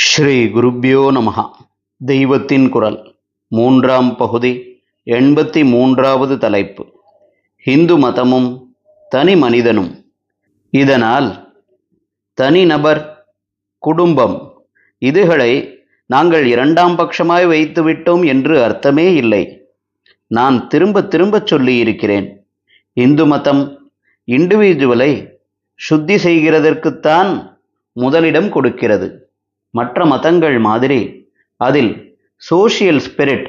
ஸ்ரீ குருப்யோ நமஹா. தெய்வத்தின் குரல். மூன்றாம் பகுதி எண்பத்தி மூன்றாவது தலைப்பு. ஹிந்து மதமும் தனி மனிதனும். இதனால் தனிநபர் குடும்பம் இதுகளை நாங்கள் இரண்டாம் பட்சமாய் வைத்துவிட்டோம் என்று அர்த்தமே இல்லை. நான் திரும்ப திரும்பச் சொல்லியிருக்கிறேன். இந்து மதம் இண்டிவிஜுவலை சுத்தி செய்கிறதற்குத்தான் முதலிடம் கொடுக்கிறது. மற்ற மதங்கள் மாதிரி. அதில் சோஷியல் ஸ்பிரிட்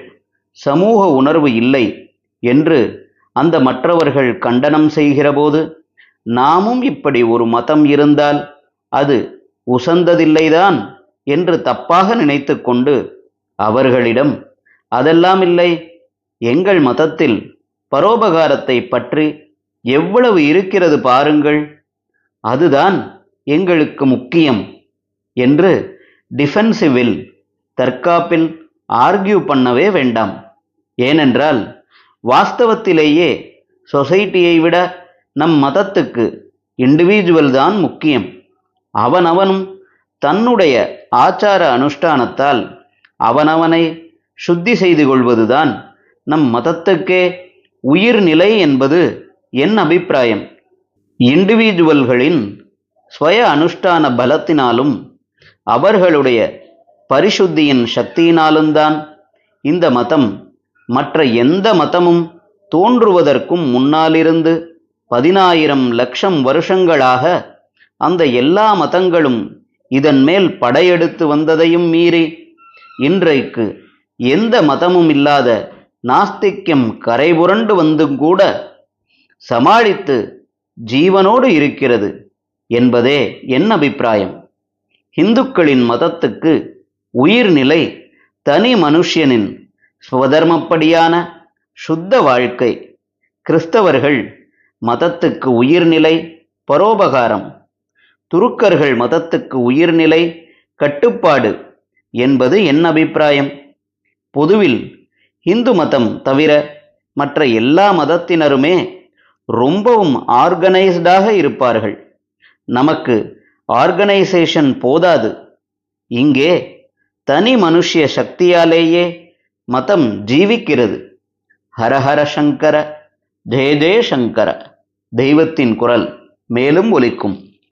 சமூக உணர்வு இல்லை என்று அந்த மற்றவர்கள் கண்டனம் செய்கிறபோது நாமும் இப்படி ஒரு மதம் இருந்தால் அது உசந்ததில்லைதான் என்று தப்பாக நினைத்து கொண்டு அவர்களிடம் அதெல்லாம் இல்லை. எங்கள் மதத்தில் பரோபகாரத்தை பற்றி எவ்வளவு இருக்கிறது பாருங்கள். அதுதான் எங்களுக்கு முக்கியம் என்று டிஃபென்சிவில் தற்காப்பில் ஆர்கியூ பண்ணவே வேண்டாம். ஏனென்றால் வாஸ்தவத்திலேயே சொசைட்டியை விட நம் மதத்துக்கு இண்டிவிஜுவல் தான் முக்கியம். அவனவனும் தன்னுடைய ஆச்சார அனுஷ்டானத்தால் அவனவனை சுத்தி செய்து கொள்வதுதான் நம் மதத்துக்கே உயிர்நிலை என்பது என் அபிப்பிராயம். இண்டிவிஜுவல்களின் ஸ்வய அனுஷ்டான பலத்தினாலும் அவர்களுடைய பரிசுத்தியின் சக்தியினாலும்தான் இந்த மதம் மற்ற எந்த மதமும் தோன்றுவதற்கும் முன்னாலிருந்து பதினாயிரம் லட்சம் வருஷங்களாக அந்த எல்லா மதங்களும் இதன் மேல் படையெடுத்து வந்ததையும் மீறி இன்றைக்கு எந்த மதமும் இல்லாத நாஸ்திக்யம் கரைபுரண்டு வந்தும் கூட சமாளித்து ஜீவனோடு இருக்கிறது என்பதே என் அபிப்பிராயம். இந்துக்களின் மதத்துக்கு உயிர்நிலை தனி மனுஷியனின் ஸ்வதர்மப்படியான சுத்த வாழ்க்கை. கிறிஸ்தவர்கள் மதத்துக்கு உயிர்நிலை பரோபகாரம். துருக்கர்கள் மதத்துக்கு உயிர்நிலை கட்டுப்பாடு என்பது என் அபிப்பிராயம். பொதுவில் இந்து மதம் தவிர மற்ற எல்லா மதத்தினருமே ரொம்பவும் ஆர்கனைஸ்டாக இருப்பார்கள். நமக்கு ஆர்கனைசேஷன் போதாது. இங்கே தனி மனுஷ்ய சக்தியாலேயே மதம் ஜீவிக்கிறது. ஹரஹர சங்கர ஜெய ஜெய சங்கர தெய்வத்தின் குரல் மேலும் ஒலிக்கும்.